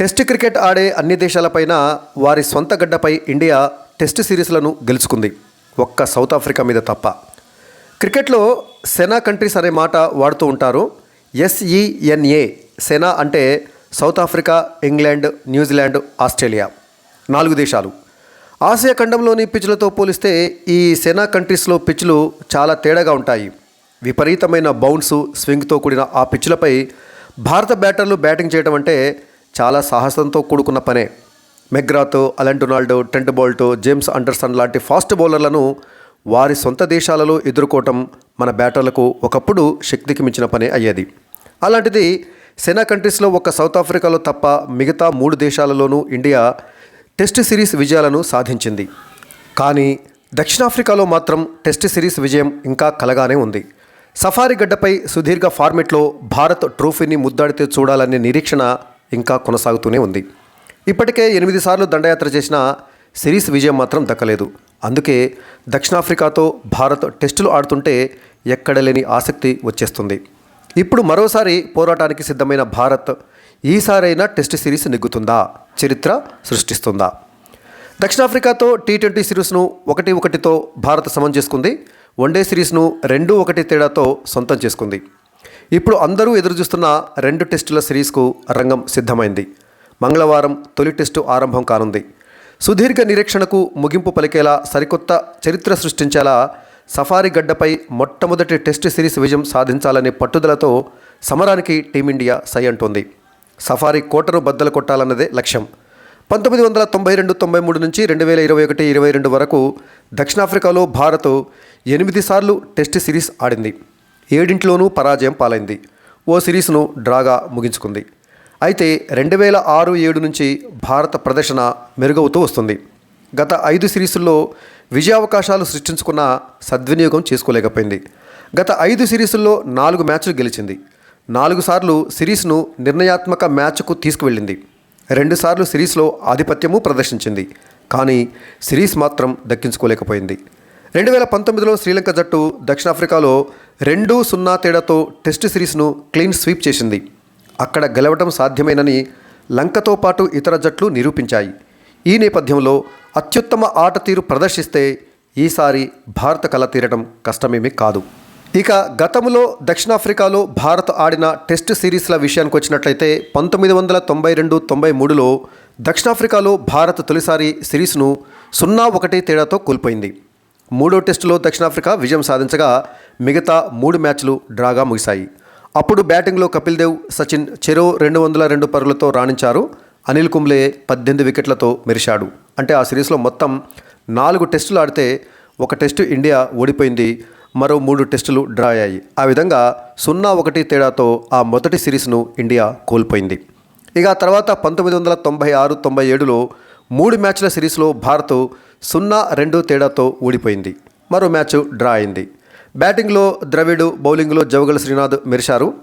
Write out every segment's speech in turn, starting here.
Test cricket ఆడే అన్ని దేశాలపైన వారి సొంత గడ్డపై ఇండియా టెస్ట్ సిరీస్లను గెలుచుకుంది. ఒక్క సౌత్ ఆఫ్రికా మీద తప్ప. క్రికెట్లో సెనా కంట్రీస్ అనే మాట వాడుతూ ఉంటారు. S E N A SENA అంటే South Africa England New Zealand Australia. నాలుగు దేశాలు. ఆసియా ఖండంలోని పిచ్లతో పోలిస్తే ఈ సెనా కంట్రీస్లో పిచ్లు చాలా తేడాగా ఉంటాయి. విపరీతమైన బౌన్స్ స్వింగ్తో కూడిన ఆ పిచ్లపై భారత బ్యాటర్లు బ్యాటింగ్ చేయడం అంటే చాలా సాహసంతో కూడుకున్న పనే. మెగ్రాతో అలెన్ డొనాల్డో టెంట్ బోల్ట్ జేమ్స్ అండర్సన్ లాంటి ఫాస్ట్ బౌలర్లను వారి సొంత దేశాలలో ఎదుర్కోవటం మన బ్యాటర్లకు ఒకప్పుడు శక్తికి మించిన పనే అయ్యేది. అలాంటిది సెనా కంట్రీస్లో ఒక సౌత్ ఆఫ్రికాలో తప్ప మిగతా మూడు దేశాలలోనూ ఇండియా టెస్ట్ సిరీస్ విజయాలను సాధించింది. కానీ దక్షిణాఫ్రికాలో మాత్రం టెస్ట్ సిరీస్ విజయం ఇంకా కలగానే ఉంది. సఫారీ గడ్డపై సుదీర్ఘ ఫార్మెట్లో భారత్ ట్రోఫీని ముద్దాడితే చూడాలనే నిరీక్షణ ఇంకా కొనసాగుతూనే ఉంది. ఇప్పటికే ఎనిమిది సార్లు దండయాత్ర చేసిన సిరీస్ విజయం మాత్రం దక్కలేదు. అందుకే దక్షిణాఫ్రికాతో భారత్ టెస్టులు ఆడుతుంటే ఎక్కడ లేని ఆసక్తి వచ్చేస్తుంది. ఇప్పుడు మరోసారి పోరాటానికి సిద్ధమైన భారత్ ఈసారైనా టెస్ట్ సిరీస్ నెగ్గుతుందా? చరిత్ర సృష్టిస్తుందా? దక్షిణాఫ్రికాతో టీ ట్వంటీ సిరీస్ను ఒకటి ఒకటితో భారత్ సమం చేసుకుంది. వన్డే సిరీస్ను రెండు ఒకటి తేడాతో సొంతం చేసుకుంది. ఇప్పుడు అందరూ ఎదురుచూస్తున్న రెండు టెస్టుల సిరీస్కు రంగం సిద్ధమైంది. మంగళవారం తొలి టెస్టు ఆరంభం కానుంది. సుదీర్ఘ నిరీక్షణకు ముగింపు పలికేలా సరికొత్త చరిత్ర సృష్టించేలా సఫారీ గడ్డపై మొట్టమొదటి టెస్ట్ సిరీస్ విజయం సాధించాలనే పట్టుదలతో సమరానికి టీమిండియా సై అంటోంది. సఫారీ కోటను బద్దలు కొట్టాలన్నదే లక్ష్యం. పంతొమ్మిది వందల తొంభై రెండు తొంభై మూడు నుంచి రెండు వేల ఇరవై ఒకటి ఇరవై రెండు వరకు దక్షిణాఫ్రికాలో భారత్ ఎనిమిది సార్లు టెస్ట్ సిరీస్ ఆడింది. ఏడింట్లోనూ పరాజయం పాలైంది. ఓ సిరీస్ను డ్రాగా ముగించుకుంది. అయితే రెండు వేల ఆరు ఏడు నుంచి భారత ప్రదర్శన మెరుగవుతూ వస్తుంది. గత ఐదు సిరీసుల్లో విజయావకాశాలు సృష్టించుకున్న సద్వినియోగం చేసుకోలేకపోయింది. గత ఐదు సిరీసుల్లో నాలుగు మ్యాచ్లు గెలిచింది. నాలుగు సార్లు సిరీస్ను నిర్ణయాత్మక మ్యాచ్కు తీసుకువెళ్ళింది. రెండుసార్లు సిరీస్లో ఆధిపత్యము ప్రదర్శించింది. కానీ సిరీస్ మాత్రం దక్కించుకోలేకపోయింది. రెండు వేల పంతొమ్మిదిలో శ్రీలంక జట్టు దక్షిణాఫ్రికాలో రెండు సున్నా తేడాతో టెస్ట్ సిరీస్ను క్లీన్ స్వీప్ చేసింది. అక్కడ గెలవడం సాధ్యమేనని లంకతో పాటు ఇతర జట్లు నిరూపించాయి. ఈ నేపథ్యంలో అత్యుత్తమ ఆట తీరు ప్రదర్శిస్తే ఈసారి భారత కళ తీరడం కష్టమేమీ కాదు. ఇక గతంలో దక్షిణాఫ్రికాలో భారత్ ఆడిన టెస్ట్ సిరీస్ల విషయానికి వచ్చినట్లయితే పంతొమ్మిది వందల తొంభై రెండు తొంభై మూడులో దక్షిణాఫ్రికాలో భారత్ తొలిసారి సిరీస్ను సున్నా ఒకటి తేడాతో కోల్పోయింది. మూడో టెస్టులో దక్షిణాఫ్రికా విజయం సాధించగా మిగతా మూడు మ్యాచ్లు డ్రాగా ముగిశాయి. అప్పుడు బ్యాటింగ్లో కపిల్ దేవ్ సచిన్ చెరో రెండు వందల రెండు పరుగులతో రాణించారు. అనిల్ కుంబ్లే పద్దెనిమిది వికెట్లతో మెరిశాడు. అంటే ఆ సిరీస్లో మొత్తం నాలుగు టెస్టులు ఆడితే ఒక టెస్టు ఇండియా ఓడిపోయింది మరో మూడు టెస్టులు డ్రా అయ్యాయి ఆ విధంగా సున్నా ఒకటి తేడాతో ఆ మొదటి సిరీస్ను ఇండియా కోల్పోయింది. ఇక తర్వాత పంతొమ్మిది వందల తొంభై ఆరు తొంభై ఏడులో మూడు మ్యాచ్ల సిరీస్లో భారత్ సున్నా రెండు తేడాతో ఓడిపోయింది మరో మ్యాచ్ డ్రా అయింది. బ్యాటింగ్లో ద్రవిడ్ బౌలింగ్లో జవగల శ్రీనాథ్ మెరిశారు.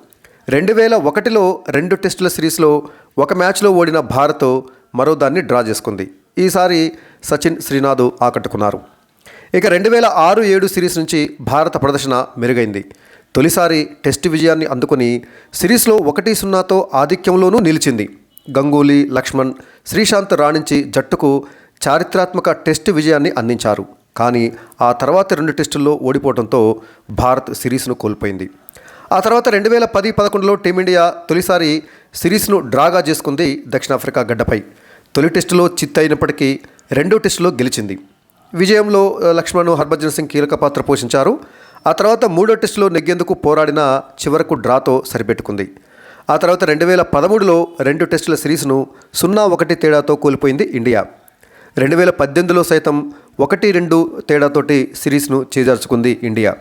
రెండు వేల ఒకటిలో రెండు టెస్టుల సిరీస్లో ఒక మ్యాచ్లో ఓడిన భారత్ మరో దాన్ని డ్రా చేసుకుంది. ఈసారి సచిన్ శ్రీనాథ్ ఆకట్టుకున్నారు. ఇక రెండు వేల ఆరు ఏడు సిరీస్ నుంచి భారత ప్రదర్శన మెరుగైంది. తొలిసారి టెస్ట్ విజయాన్ని అందుకుని సిరీస్లో ఒకటి సున్నాతో ఆధిక్యంలోనూ నిలిచింది. గంగూలీ లక్ష్మణ్ శ్రీశాంత్ రాణించి జట్టుకు చారిత్రాత్మక టెస్ట్ విజయాన్ని అందించారు. కానీ ఆ తర్వాత రెండు టెస్టుల్లో ఓడిపోవడంతో భారత్ సిరీస్ను కోల్పోయింది. ఆ తర్వాత రెండు వేల పది పదకొండులో టీమిండియా తొలిసారి సిరీస్ను డ్రాగా చేసుకుంది దక్షిణాఫ్రికా గడ్డపై. తొలి టెస్టులో చిత్ అయినప్పటికీ రెండో టెస్టులో గెలిచింది. విజయంలో లక్ష్మణ్ హర్భజన్ సింగ్ కీలక పాత్ర పోషించారు. ఆ తర్వాత మూడో టెస్టులో నెగ్గేందుకు పోరాడిన చివరకు డ్రాతో సరిపెట్టుకుంది. ఆ తర్వాత రెండు వేల పదమూడులో రెండు టెస్టుల సిరీస్ను సున్నా ఒకటి తేడాతో కోల్పోయింది ఇండియా. రెండు వేల పద్దెనిమిదిలో సైతం ఒకటి రెండు తేడాతోటి సిరీస్ను చేజార్చుకుంది ఇండియా.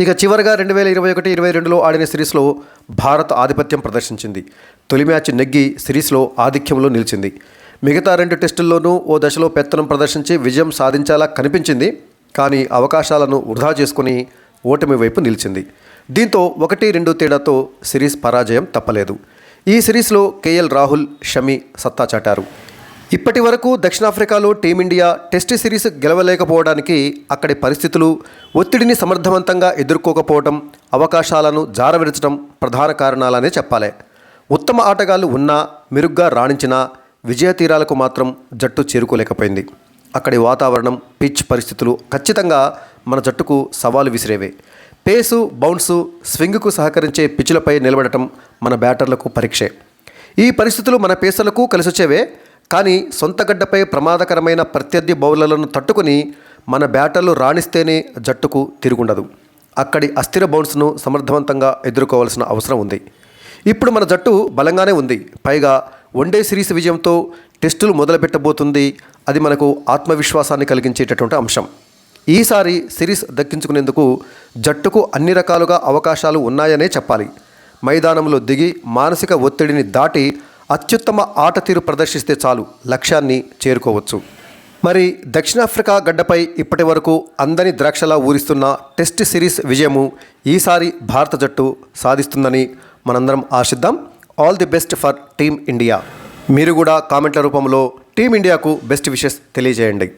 ఇక చివరగా రెండు వేల ఇరవై ఒకటి ఇరవై రెండులో ఆడిన సిరీస్లో భారత్ ఆధిపత్యం ప్రదర్శించింది. తొలి మ్యాచ్ నెగ్గి సిరీస్లో ఆధిక్యంలో నిలిచింది. మిగతా రెండు టెస్టుల్లోనూ ఓ దశలో పెత్తనం ప్రదర్శించి విజయం సాధించాలా కనిపించింది. కానీ అవకాశాలను వృధా చేసుకుని ఓటమి వైపు నిలిచింది. దీంతో ఒకటి రెండు తేడాతో సిరీస్ పరాజయం తప్పలేదు. ఈ సిరీస్లో కేఎల్ రాహుల్ షమి సత్తా చాటారు. ఇప్పటి వరకు దక్షిణాఫ్రికాలో టీమిండియా టెస్ట్ సిరీస్ గెలవలేకపోవడానికి అక్కడి పరిస్థితులు ఒత్తిడిని సమర్థవంతంగా ఎదుర్కోకపోవడం అవకాశాలను జారవిరచడం ప్రధాన కారణాలనే చెప్పాలి. ఉత్తమ ఆటగాళ్ళు ఉన్నా మెరుగ్గా రాణించినా విజయ తీరాలకు మాత్రం జట్టు చేరుకోలేకపోయింది. అక్కడి వాతావరణం పిచ్ పరిస్థితులు ఖచ్చితంగా మన జట్టుకు సవాలు విసిరేవే. పేసు బౌన్సు స్వింగ్కు సహకరించే పిచ్చులపై నిలబడటం మన బ్యాటర్లకు పరీక్షే. ఈ పరిస్థితులు మన పేసర్లకు కలిసొచ్చేవే కానీ సొంత గడ్డపై ప్రమాదకరమైన ప్రత్యర్థి బౌలర్లను తట్టుకుని మన బ్యాటర్లు రాణిస్తేనే జట్టుకు తిరుగుండదు. అక్కడి అస్థిర బౌన్స్ను సమర్థవంతంగా ఎదుర్కోవాల్సిన అవసరం ఉంది. ఇప్పుడు మన జట్టు బలంగానే ఉంది. పైగా వన్డే సిరీస్ విజయంతో టెస్టులు మొదలుపెట్టబోతుంది. అది మనకు ఆత్మవిశ్వాసాన్ని కలిగించేటటువంటి అంశం. ఈసారి సిరీస్ దక్కించుకునేందుకు జట్టుకు అన్ని రకాలుగా అవకాశాలు ఉన్నాయనే చెప్పాలి. మైదానంలో దిగి మానసిక ఒత్తిడిని దాటి అత్యుత్తమ ఆట తీరు ప్రదర్శిస్తే చాలు లక్ష్యాన్ని చేరుకోవచ్చు. మరి దక్షిణాఫ్రికా గడ్డపై ఇప్పటి వరకు అందని ద్రాక్షలా ఊరిస్తున్న టెస్ట్ సిరీస్ విజయము ఈసారి భారత జట్టు సాధిస్తుందని మనందరం ఆశిద్దాం. All the best for team India. మీరు కూడా కామెంట్ల రూపంలో టీమిండియాకు బెస్ట్ విషెస్ తెలియజేయండి.